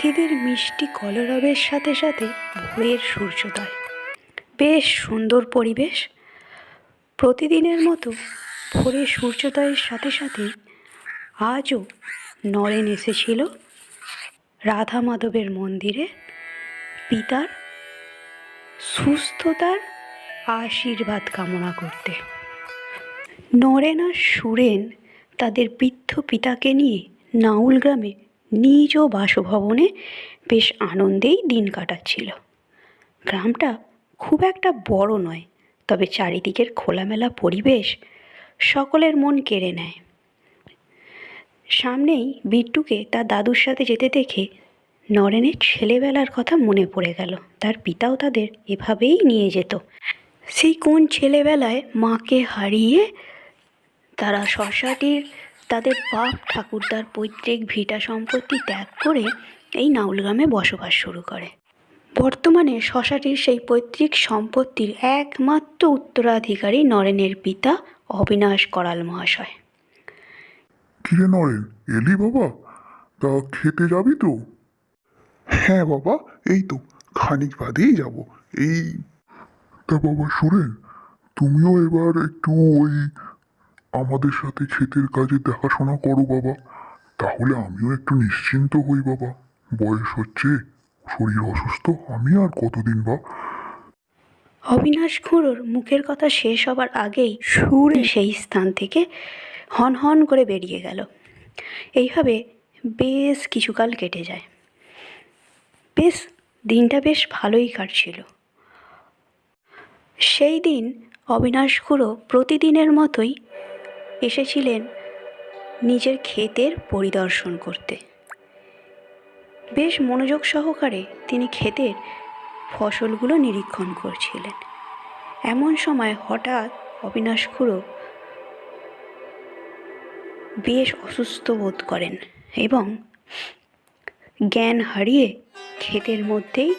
পাখিদের মিষ্টি কলরবের সাথে সাথে ভোরের সূর্যোদয়। বেশ সুন্দর পরিবেশ। প্রতিদিনের মতো ভোরের সূর্যোদয়ের সাথে সাথে আজও নরেন এসেছিল রাধা মাধবের মন্দিরে। পিতার সুস্থতার আশীর্বাদ কামনা করতে। নরেন আর সুরেন তাদের বৃদ্ধ পিতাকে নিয়ে নাউল গ্রামে নিজ বাসভবনে বেশ আনন্দেই দিন কাটাচ্ছিল। গ্রামটা খুব একটা বড় নয়, তবে চারিদিকের খোলামেলা পরিবেশ সকলের মন কেড়ে নেয়। সামনেই বিট্টুকে তার দাদুর সাথে যেতে দেখে নরেনের ছেলেবেলার কথা মনে পড়ে গেল। তার পিতাও তাদের এভাবেই নিয়ে যেত। সেই কোন ছেলেবেলায় মাকে হারিয়ে তারা শশাটির তাদের বাপ ঠাকুরদার পৈতৃক ভিটা সম্পত্তি ত্যাগ করে এই নাউল গ্রামে বসবাস শুরু করে। বর্তমানে শশাটির সেই পৈতৃক সম্পত্তির একমাত্র উত্তরাধিকারী নরেনের পিতা অবিনাশ করাল মহাশয়। কিরে নরেন এলি বাবা? তা খেতে যাবি তো? হ্যাঁ বাবা এই তো খানিক বাদেই যাব। এই তা বাবা সুরেন তুমিও এবার একটু ওই আমাদের সাথে ক্ষেতের কাজে দেখাশোনা করো বাবা। তাহলে আমিও একটু নিশ্চিন্ত হই বাবা। বয়স হচ্ছে, শরীর অসুস্থ, আমি আর কতদিন বা? অবিনাশ খুঁড়োর মুখের কথা শেষ হবার আগেই সুর সেই স্থান থেকে হন হন করে বেরিয়ে গেল। এইভাবে বেশ কিছুকাল কেটে যায়। বেশ, দিনটা বেশ ভালোই কাটছিল। সেই দিন অবিনাশ খুঁড়ো প্রতিদিনের মতোই এসেছিলেন নিজের ক্ষেতের পরিদর্শন করতে। বেশ মনোযোগ সহকারে তিনি ক্ষেতের ফসলগুলো নিরীক্ষণ করছিলেন। এমন সময় হঠাৎ অবিনাশ খুড়ো বেশ অসুস্থ বোধ করেন এবং জ্ঞান হারিয়ে ক্ষেতের মধ্যেই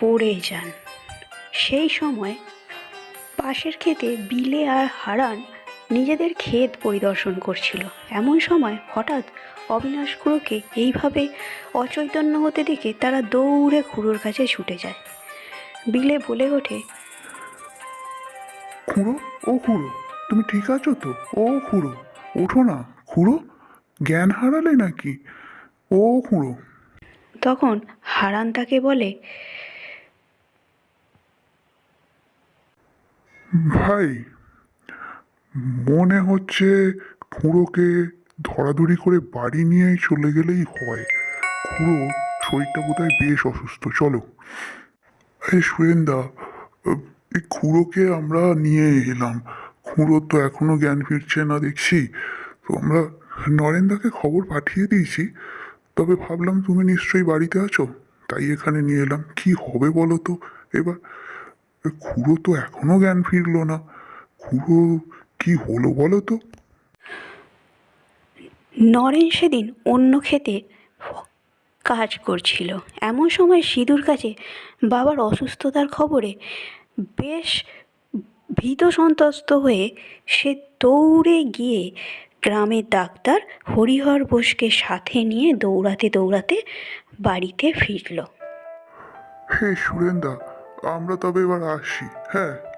পড়ে যান। সেই সময় পাশের ক্ষেতে বিলে আর হারান নিজেদের ক্ষেত পরিদর্শন করছিল। এমন সময় হঠাৎ অবিনাশ খুড়োকে এইভাবে অচৈতন্য হতে দেখে তারা দৌড়ে খুড়োর কাছে ছুটে যায়। বিলে বলে ওঠে খুড়ো ও খুড়ো তুমি ঠিক আছো তো? ও খুড়ো ওঠো না খুড়ো জ্ঞান হারালে নাকি? ও খুড়ো। তখন হারান তাকে বলে ভাই মনে হচ্ছে খুঁড়োকে ধরাধরি করে বাড়ি নিয়েই চলে গেলেই হয়। খুঁড়ো শরীরটা বোধহয় বেশ অসুস্থ। চলো। এই সুরেন্দা, এই খুঁড়োকে আমরা নিয়ে এলাম। খুঁড়ো তো এখনও জ্ঞান ফিরছে না দেখছি। তো আমরা নরেন্দাকে খবর পাঠিয়ে দিয়েছি। তবে ভাবলাম তুমি নিশ্চয়ই বাড়িতে আছো। তাই এখানে নিয়ে এলাম। কি হবে বলো তো? এবার, খুঁড়ো তো এখনও জ্ঞান ফিরলো না। খুড়ো কি হলো বলো তো? নরেন সেদিন অন্য ক্ষেতে কাজ করছিল। এমন সময় সিঁদুর কাছে বাবার অসুস্থতার খবরে বেশ ভীত সন্ত্রস্ত হয়ে সে দৌড়ে গিয়ে গ্রামের ডাক্তার হরিহর বোসকে সাথে নিয়ে দৌড়াতে দৌড়াতে বাড়িতে ফিরল। হে সুরেন্দা আমরা তবে এবার আসি হ্যাঁ?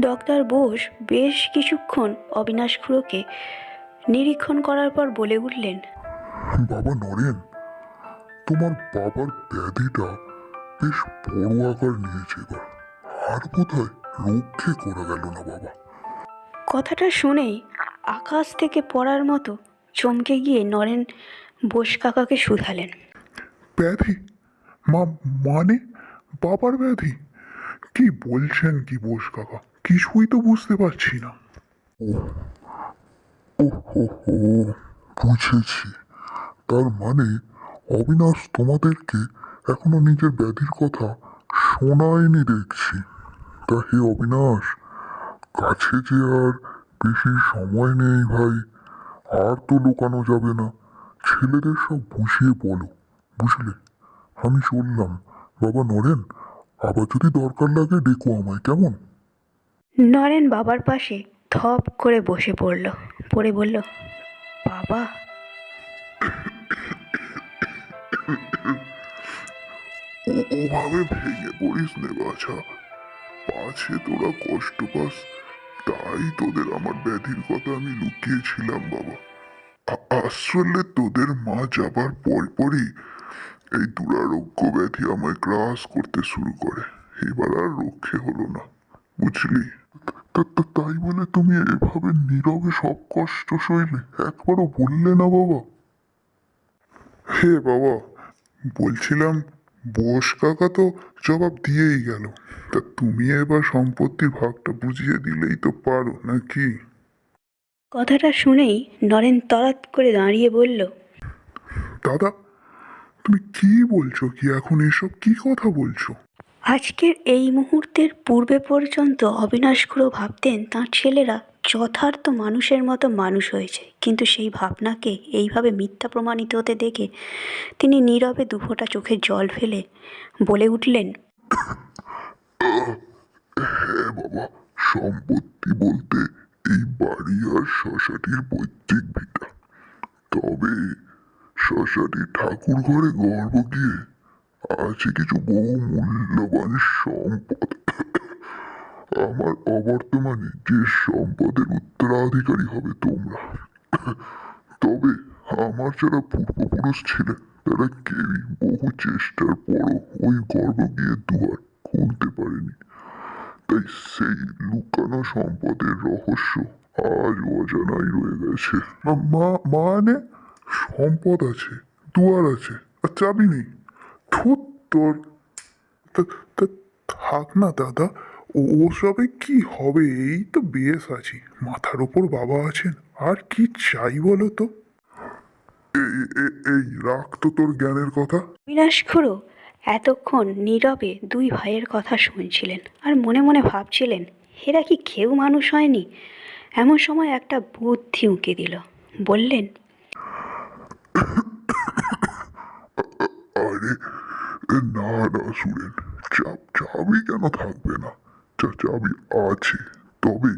ডক্টর বোস বেশ কিছুক্ষণ অবিনাশ খুড়োকে নিরীক্ষণ করার পর বলে উঠলেন বাবা নরেন তোমার বাবার ব্যাধিটা বেশ বড় আকার নিয়েছে এবার। আর হয় রক্ষে করা গেল না বাবা? কথাটা শুনেই আকাশ থেকে পড়ার মতো চমকে গিয়ে নরেন বোস কাকাকে শুধালেন। ব্যাধি? মা মানে? বাবার ব্যাধি? কি বলছেন কি বোস কাকা? কিছুই তো বুঝতে পারছি না। ও বুঝেছি। তার মানে অবিনাশ তোমাদেরকে এখনও নিজের ব্যাধির কথা শোনায়নি দেখছি। তা হে অবিনাশ, কাছে যে আর বেশি সময় নেই ভাই, আর তো লুকানো যাবে না। ছেলেদের সব বুঝিয়ে বলো, বুঝলে? আমি চললাম। বাবা নরেন, আবার যদি দরকার লাগে ডেকো আমায়, কেমন? নরেন বাবার পাশে থপ করে বসে পড়ল, পড়ে বলল, বাবা। ওভাবে ভেঙে পড়িস নে বাছা পাছে তোরা কষ্ট পাস। তাই তোদের আমার ব্যাধির কথা আমি লুকিয়েছিলাম, বাবা। আসলে তোদের মা যাবার পরপরই এই দুরারোগ্য ব্যাধি আমায় গ্রাস করতে শুরু করে। এবার আর রক্ষে হলো না, বুঝলি? তাই বলে তুমি এভাবে নীরবে সব কষ্ট সইলে? একবারও বললে না বাবা। হে বাবা বলছিলাম বোস কাকা তো জবাব দিয়েই গেল। তা তুমি এবার সম্পত্তির ভাগটা বুঝিয়ে দিলেই তো পারো নাকি? কথাটা শুনেই নরেন তরাত করে দাঁড়িয়ে বলল দাদা তুমি কি বলছো কি এখন এসব? কি কথা বলছো? আজকের এই মুহূর্তের পূর্বে পর্যন্ত অবিনাশ খুড়ো ভাবতেন, তাঁর ছেলেরা যথার্থ মানুষের মতো মানুষ হয়েছে। কিন্তু সেই ভাবনাকে এইভাবে মিথ্যা প্রমাণিত হতে দেখে তিনি নীরবে দুফোঁটা চোখে জল ফেলে বলে উঠলেন হ্যাঁ বাবা, সম্পত্তি বলতে এই বাড়ি আর শশাটির পৈতৃক ভিটা। তবে শশাটি ঠাকুর ঘরে গর্ব গিয়ে আছে কিছু বহু মূল্যবান সম্পদ। আমার অবর্তমানে যে সম্পদের উত্তরাধিকারী হবে তোমরা। তবে আমার যারা পূর্বপুরুষ ছিলেন তারা কেউই বহু চেষ্টার পরও ওই গর্ব গিয়ে দুয়ার খুলতে পারেনি। তাই সেই লুকানো সম্পদের রহস্য আজ অজানাই রয়ে গেছে। মা- মানে? সম্পদ আছে, দুয়ার আছে, আর চাবি নেই। থুত তোর। তা- তা থাক না দাদা ও- ওসবে কি হবে? এই তো বেশ আছি। মাথার ওপর বাবা আছেন আর কি চাই বলো তো? এই এই- এই রাখ তো তোর জ্ঞানের কথা। অবিনাশ খুড়ো এতক্ষণ নীরবে দুই ভাইয়ের কথা শুনছিলেন আর মনে মনে ভাবছিলেন এরা কি কেউ মানুষ হয়নি? এমন সময় একটা বুদ্ধি উঁকে দিল। বললেন আরে না না সুরেন চাপ চাবি কেন থাকবে না? চা চাবি আছে, তবে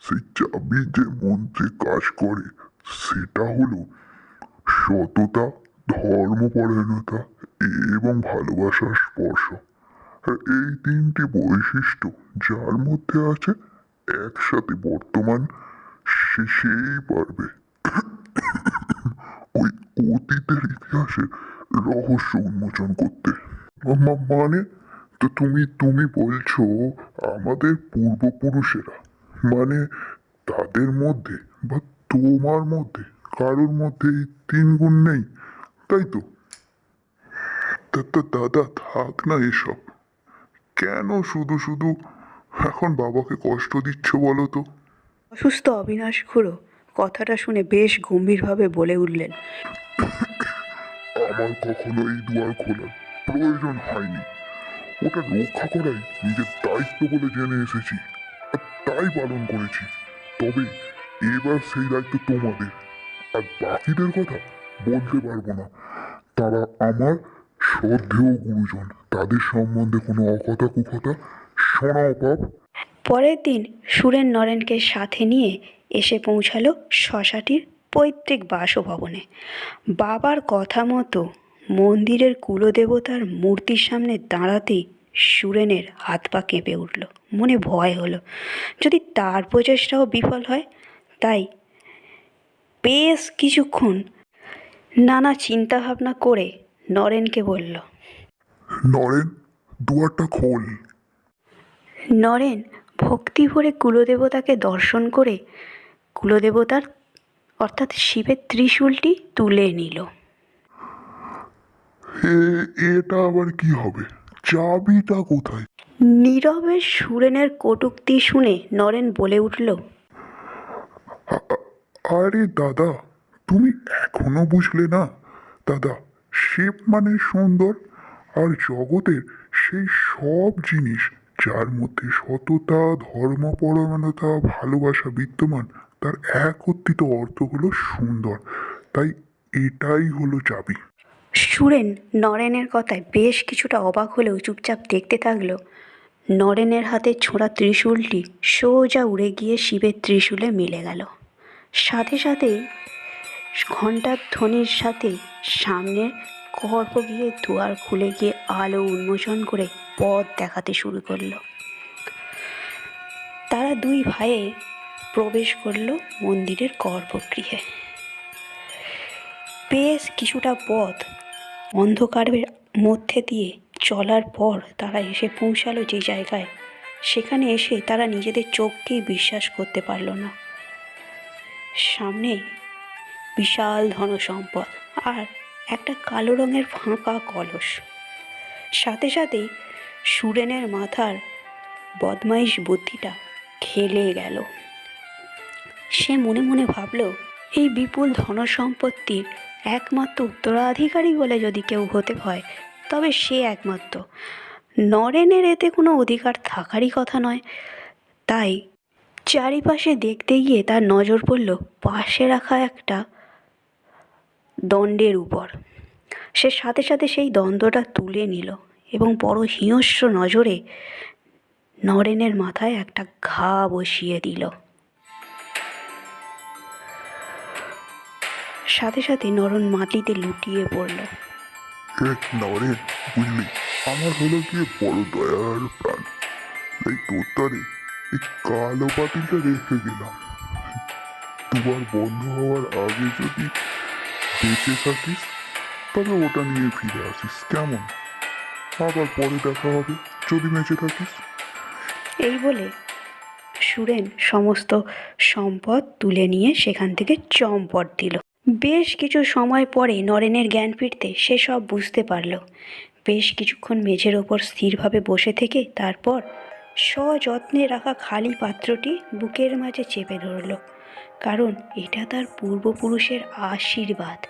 সেই চাবি যে মন্ত্রে কাজ করে, সেটা হলো সততা ধর্মপরায়ণতা এবং ভালোবাসার স্পর্শ। এই তিনটি বৈশিষ্ট্য যার মধ্যে আছে, একসাথে বর্তমান, সে সেই পারবে। ওই অতীতের ইতিহাসের রহস্য উন্মোচন করতে। মা- মানে? তো তুমি তুমি বলছো আমাদের পূর্বপুরুষেরা মানে তাদের মধ্যে বা তোমার মধ্যে কারোর মধ্যে এই তিন গুণ নেই তাই তো? তা- তা দাদা থাক না এসব। কেন শুধু শুধু এখন বাবাকে কষ্ট দিচ্ছ বলো তো? অসুস্থ অবিনাশ খুড়ো কথাটা শুনে বেশ গম্ভীরভাবে বলে উঠলেন। আমার কখনো এই দুয়ার খোলার প্রয়োজন হয়নি। ওটা রক্ষা করাই নিজের দায়িত্ব বলে জেনে এসেছি আর তাই পালন করেছি। তবে এবার সেই দায়িত্ব তোমাদের। আর বাকিদের কথা বলতে পারব না। তারা আমার শ্রদ্ধেয় গুরুজন। তাদের সম্বন্ধে কোনো অকথা কুকথা শোনাও, পাপ। পরের দিন সুরেন নরেনকে সাথে নিয়ে এসে পৌঁছালো শশাটির পৈতৃক বাসভবনে। বাবার কথা মতো মন্দিরের কুলদেবতার মূর্তির সামনে দাঁড়াতেই সুরেনের হাত পা কেঁপে উঠল। মনে ভয় হলো। যদি তার প্রচেষ্টাও বিফল হয় তাই বেশ কিছুক্ষণ নানা চিন্তাভাবনা করে নরেনকে বলল নরেন দুয়ারটা খোল। নরেন ভক্তি ভরে কুলদেবতাকে দর্শন করে কুলদেবতার অর্থাৎ শিবের ত্রিশূলটি তুলে নিল। এটা আবার কি হবে? চাবিটা কোথায়? নীরবে সুরেনের কটুক্তি শুনে নরেন বলে উঠল আরে দাদা তুমি এখনও বুঝলে না। দাদা শিব মানে সুন্দর আর জগতের সেই সব জিনিস যার মধ্যে সততা ধর্মপরমাণতা ভালোবাসা বিদ্যমান তার একত্রিত অর্থ হলো সুন্দর। তাই এটাই হলো চাবি। সুরেন নরেনের কথায় বেশ কিছুটা অবাক হলেও চুপচাপ দেখতে থাকল। নরেনের হাতে ছোঁড়া ত্রিশূলটি সোজা উড়ে গিয়ে শিবের ত্রিশূলে মিলে গেল। সাথে সাথেই ঘণ্টার ধ্বনির সাথে সামনের গিয়ে দুয়ার খুলে গিয়ে আলো উন্মোচন করে পথ দেখাতে শুরু করল। তারা দুই ভাইয়ে প্রবেশ করল মন্দিরের গর্ভগৃহে। বেশ কিছুটা পথ অন্ধকারের মধ্যে দিয়ে চলার পর তারা এসে পৌঁছালো যে জায়গায়। সেখানে এসে তারা নিজেদের চোখকেই বিশ্বাস করতে পারল না। সামনে বিশাল ধনসম্পদ আর একটা কালো রঙের ফাঁকা কলস। সাথে সাথেই সুরেনের মাথার বদমাইশ বুদ্ধিটা খেলে গেল। সে মনে মনে ভাবল, এই বিপুল ধনসম্পত্তির একমাত্র উত্তরাধিকারী বলে যদি কেউ হতে হয় তবে সে একমাত্র। নরেনের এতে কোনো অধিকার থাকারই কথা নয়। তাই চারিপাশে দেখতে গিয়ে তার নজর পড়ল পাশে রাখা একটা দণ্ডের উপর। সে সাথে সাথে সেই দণ্ডটা তুলে নিল এবং বড় হিংস্র নজরে নরেনের মাথায় একটা ঘা বসিয়ে দিল। সাথে সাথে নরন মাটিতে লুটিয়ে পড়ল। এক বুঝলি? আমার হলো গিয়ে বড় দয়ার প্রাণ। তাই তোর তারে এই কালো পাতিলটা রেখে গেলাম দুবার বন্ধ হওয়ার আগে যদি বেঁচে থাকিস তবে ওটা নিয়ে ফিরে আসিস কেমন? আবার পরে দেখা হবে যদি বেঁচে থাকিস। এই বলে সুরেন সমস্ত সম্পদ তুলে নিয়ে সেখান থেকে চম্পট দিল। বেশ কিছু সময় পরে নরেনের জ্ঞান ফিরতে সে সব বুঝতে পারল। বেশ কিছুক্ষণ মেঝের ওপর স্থিরভাবে বসে থেকে তারপর সযত্নে রাখা খালি পাত্রটি বুকের মাঝে চেপে ধরল, কারণ এটা তার পূর্বপুরুষের আশীর্বাদ।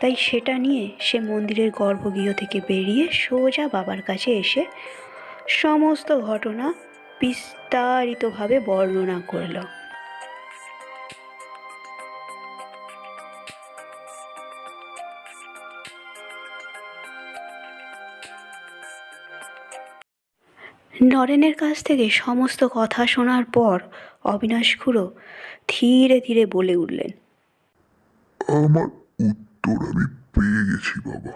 তাই সেটা নিয়ে সে মন্দিরের গর্ভগৃহ থেকে বেরিয়ে সোজা বাবার কাছে এসে সমস্ত ঘটনা বিস্তারিতভাবে বর্ণনা করল। নরেনের কাছ থেকে সমস্ত কথা শোনার পর অবিনাশ খুড়ো ধীরে ধীরে বলে উঠলেন, আমার উত্তর আমি পেয়ে গেছি বাবা।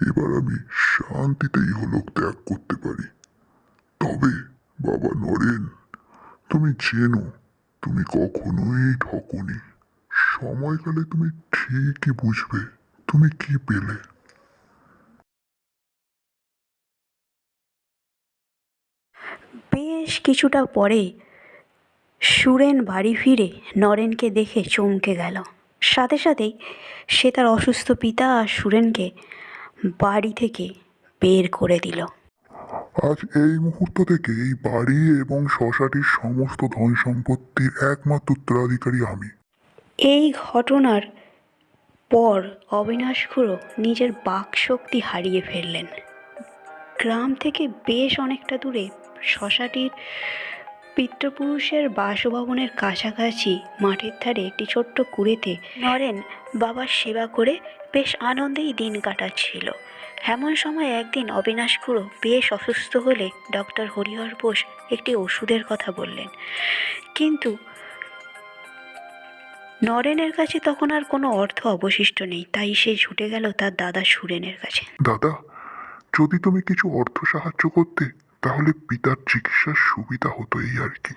এবার আমি শান্তিতে ইহলোক ত্যাগ করতে পারি। তবে বাবা নরেন, তুমি চেনো, তুমি কখনোই ঠকনি। সময়কালে তুমি ঠিকই বুঝবে তুমি কি পেলে। বেশ কিছুটা পরে সুরেন বাড়ি ফিরে নরেনকে দেখে চমকে গেল। সাথে সাথেই সে তার অসুস্থ পিতা আর সুরেনকে বাড়ি থেকে বের করে দিল। আজ এই মুহূর্ত থেকে এই বাড়ি এবং শশাটির সমস্ত ধন সম্পত্তির একমাত্র উত্তরাধিকারী আমি। এই ঘটনার পর অবিনাশ খুড়ো নিজের বাকশক্তি হারিয়ে ফেললেন। গ্রাম থেকে বেশ অনেকটা দূরে শশাটির পিতৃপুরুষের বাসভবনের কাছাকাছি মাঠের ধারে একটি ছোট্ট কুড়েতে নরেন বাবার সেবা করে বেশ আনন্দেই দিন কাটাচ্ছিল। এমন সময় একদিন অবিনাশ খুড়ো বেশ অসুস্থ হলে ডক্টর হরিহর বোস একটি ওষুধের কথা বললেন। কিন্তু নরেনের কাছে তখন আর কোনো অর্থ অবশিষ্ট নেই, তাই সে ছুটে গেল তার দাদা সুরেনের কাছে। দাদা, যদি তুমি কিছু অর্থ সাহায্য করতে তাহলে পিতার চিকিৎসার সুবিধা হতো এই আর কি।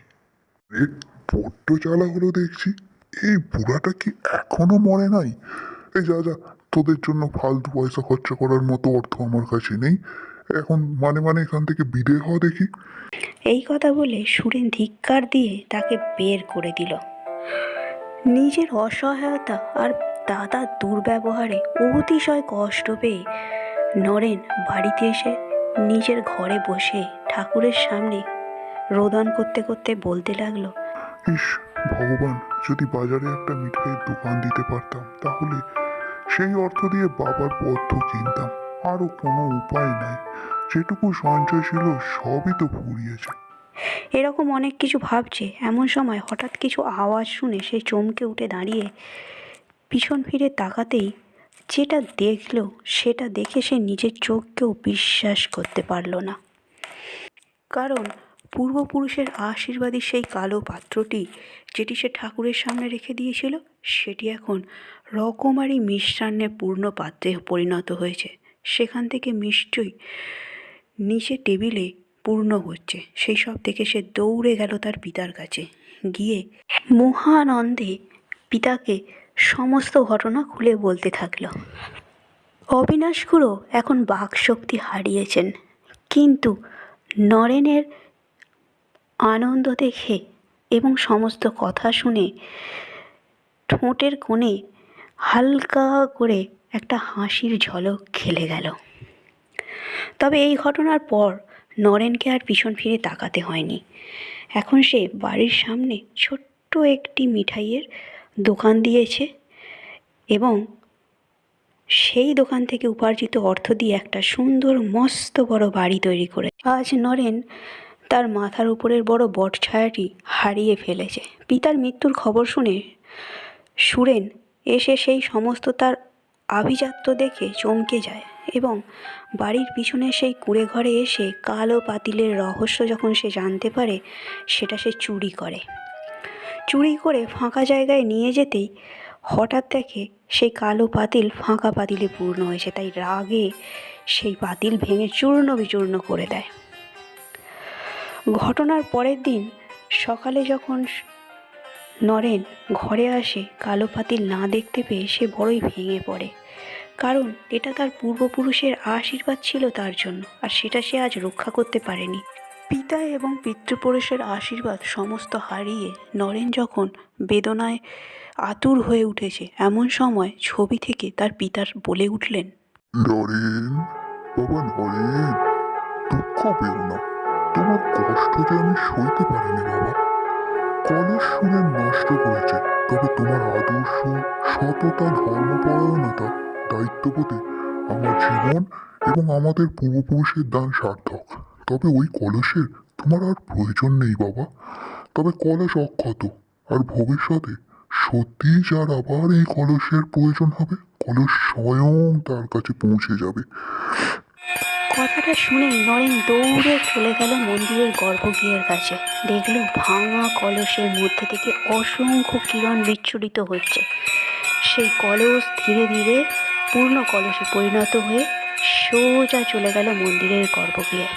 বড্ড জ্বালা হলো দেখছি। এই বুড়াটা কি এখনও মরে নাই? এই যা যা, তোদের জন্য ফালতু পয়সা খরচা করার মতো অর্থ আমার কাছে নেই। এখন মানে মানে এখান থেকে বিদে হওয়া দেখি। এই কথা বলে সুরেন ধিক্কার দিয়ে তাকে বের করে দিল। নিজের অসহায়তা আর দাদার দুর্ব্যবহারে অতিশয় কষ্ট পেয়ে নরেন বাড়িতে এসে নিজের ঘরে বসে ঠাকুরের সামনে রোদন করতে করতে বলতে লাগল ইস ভগবান যদি বাজারে একটা মিঠাইয়ের দোকান দিতে পারতাম তাহলে সেই অর্থ দিয়ে বাবার পথ্য কিনতাম আরও কোনো উপায় নাই। যেটুকু সঞ্চয় ছিল সবই তো ফুরিয়েছে। এরকম অনেক কিছু ভাবছে। এমন সময় হঠাৎ কিছু আওয়াজ শুনে সে চমকে উঠে দাঁড়িয়ে পিছন ফিরে তাকাতেই যেটা দেখল, সেটা দেখে সে নিজের চোখকেও বিশ্বাস করতে পারল না। কারণ পূর্বপুরুষের আশীর্বাদী সেই কালো পাত্রটি যেটি সে ঠাকুরের সামনে রেখে দিয়েছিল, সেটি এখন রকমারি মিষ্টান্নে পূর্ণ পাত্রে পরিণত হয়েছে। সেখান থেকে মিষ্টি নিচে টেবিলে পূর্ণ হচ্ছে। সেই সব দেখে সে দৌড়ে গেল তার পিতার কাছে। গিয়ে মহানন্দে পিতাকে সমস্ত ঘটনা খুলে বলতে থাকল। অবিনাশ খুড়ো এখন বাকশক্তি হারিয়েছেন, কিন্তু নরেনের আনন্দ দেখে এবং সমস্ত কথা শুনে ঠোঁটের কোণে হালকা করে একটা হাসির ঝলক খেলে গেল। তবে এই ঘটনার পর নরেনকে আর পিছন ফিরে তাকাতে হয়নি। এখন সে বাড়ির সামনে ছোট্ট একটি মিঠাইয়ের দোকান দিয়েছে এবং সেই দোকান থেকে উপার্জিত অর্থ দিয়ে একটা সুন্দর, মস্ত বড় বাড়ি তৈরি করে আজ নরেন তার মাথার উপরের বড় বট ছায়াটি হারিয়ে ফেলেছে। পিতার মৃত্যুর খবর শুনে সুরেন এসে সেই সমস্ত তার আভিজাত্য দেখে চমকে যায় এবং বাড়ির পিছনে সেই কুঁড়ে ঘরে এসে কালো পাতিলের রহস্য যখন সে জানতে পারে, সেটা সে চুরি করে। চুরি করে ফাঁকা জায়গায় নিয়ে যেতেই হঠাৎ দেখে সেই কালো পাতিল ফাঁকা পাতিলে পূর্ণ হয়েছে, তাই রাগে সেই পাতিল ভেঙে চূর্ণ বিচূর্ণ করে দেয়। ঘটনার পরের দিন সকালে যখন নরেন ঘরে আসে, কালো পাতিল না দেখতে পেয়ে সে বড়ই ভেঙে পড়ে। কারণ এটা তার পূর্বপুরুষের আশীর্বাদ ছিল তার জন্য, আর সেটা সে আজ রক্ষা করতে পারেনি। পিতা এবং পিতৃপুরুষের আশীর্বাদ সমস্ত হারিয়ে নরেন যখন বেদনায় আতুর হয়ে উঠেছে, এমন সময় ছবি থেকে তার পিতার বলে উঠলেন, নরেন, বাবা নরেন, দুঃখ পেও না। তোমার কষ্ট যে আমি সইতে পারিনি, বাবা। কলেজ শুনে নষ্ট করেছে, তবে তোমার আদর্শ সততা ধর্মপরায়ণতা, দায়িত্ববোধে আমার জীবন এবং আমাদের পূর্বপুরুষের দান সার্থক। তবে ওই কলসের তোমার আর প্রয়োজন নেই বাবা। তবে কলস অক্ষত, আর ভবিষ্যতে সত্যিই যার আবার এই কলসের প্রয়োজন হবে, কলস স্বয়ং তার কাছে পৌঁছে যাবে। কথাটা শুনে নরেন দৌড়ে চলে গেল মন্দিরের গর্ভগৃহের কাছে। দেখল ভাঙা কলসের মধ্যে থেকে অসংখ্য কিরণ বিচ্ছুরিত হচ্ছে। সেই কলস ধীরে ধীরে পূর্ণ কলসে পরিণত হয়ে সোজা চলে গেল মন্দিরের গর্ভগৃহে।